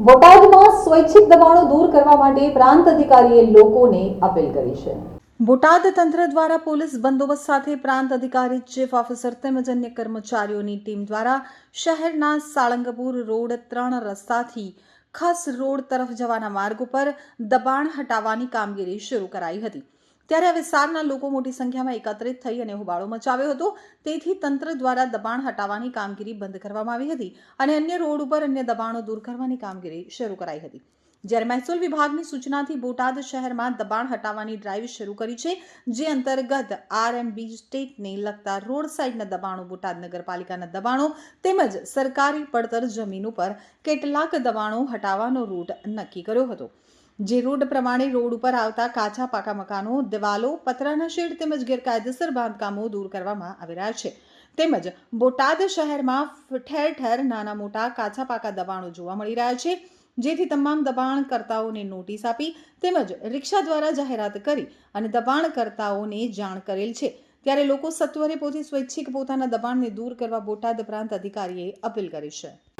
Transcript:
બોટાદમાં સ્વૈચ્છિક દબાણો દૂર કરવા માટે પ્રાંત અધિકારીએ લોકોને અપીલ કરી છે. બોટાદ તંત્ર દ્વારા પોલીસ બંદોબસ્ત સાથે પ્રાંત અધિકારી, ચીફ ઓફિસર તેમજ અન્ય કર્મચારીઓની ટીમ દ્વારા શહેરના સાળંગપુર રોડ ત્રણ રસ્તાથી ખાસ રોડ તરફ જવાના માર્ગ ઉપર દબાણ હટાવવાની કામગીરી શરૂ કરાઈ હતી. ત્યારે આ વિસ્તારના લોકો મોટી સંખ્યામાં એકત્રિત થઈ અને હોબાળો મચાવ્યો હતો. તેથી તંત્ર દ્વારા દબાણ હટાવવાની કામગીરી બંધ કરવામાં આવી હતી અને અન્ય રોડ ઉપર અન્ય દબાણો દૂર કરવાની કામગીરી શરૂ કરાઈ હતી. જ્યારે મહેસૂલ વિભાગની સૂચનાથી બોટાદ શહેરમાં દબાણ હટાવવાની ડ્રાઈવ શરૂ કરી છે, જે અંતર્ગત આરએમબી સ્ટેટને લગતા રોડ સાઇડના દબાણો, બોટાદ નગરપાલિકાના દબાણો તેમજ સરકારી પડતર જમીન ઉપર કેટલાક દબાણો હટાવવાનો રૂટ નક્કી કર્યો હતો. જે રોડ પ્રમાણે રોડ ઉપર આવતા કાચા પાકા મકાનો, દિવાલો, પતરાના શેડ તેમજ ગેરકાયદેસર બાંધકામો દૂર કરવામાં આવી રહ્યા છે. તેમજ બોટાદ શહેરમાં ઠેર ઠેર નાના મોટા કાચા પાકા દબાણો જોવા મળી રહ્યા છે. જેથી તમામ દબાણકર્તાઓને નોટિસ આપી તેમજ રિક્ષા દ્વારા જાહેરાત કરી અને દબાણકર્તાઓને જાણ કરેલ છે. ત્યારે લોકો સત્વરે પોતે સ્વૈચ્છિક પોતાના દબાણને દૂર કરવા બોટાદ પ્રાંત અધિકારીએ અપીલ કરી છે.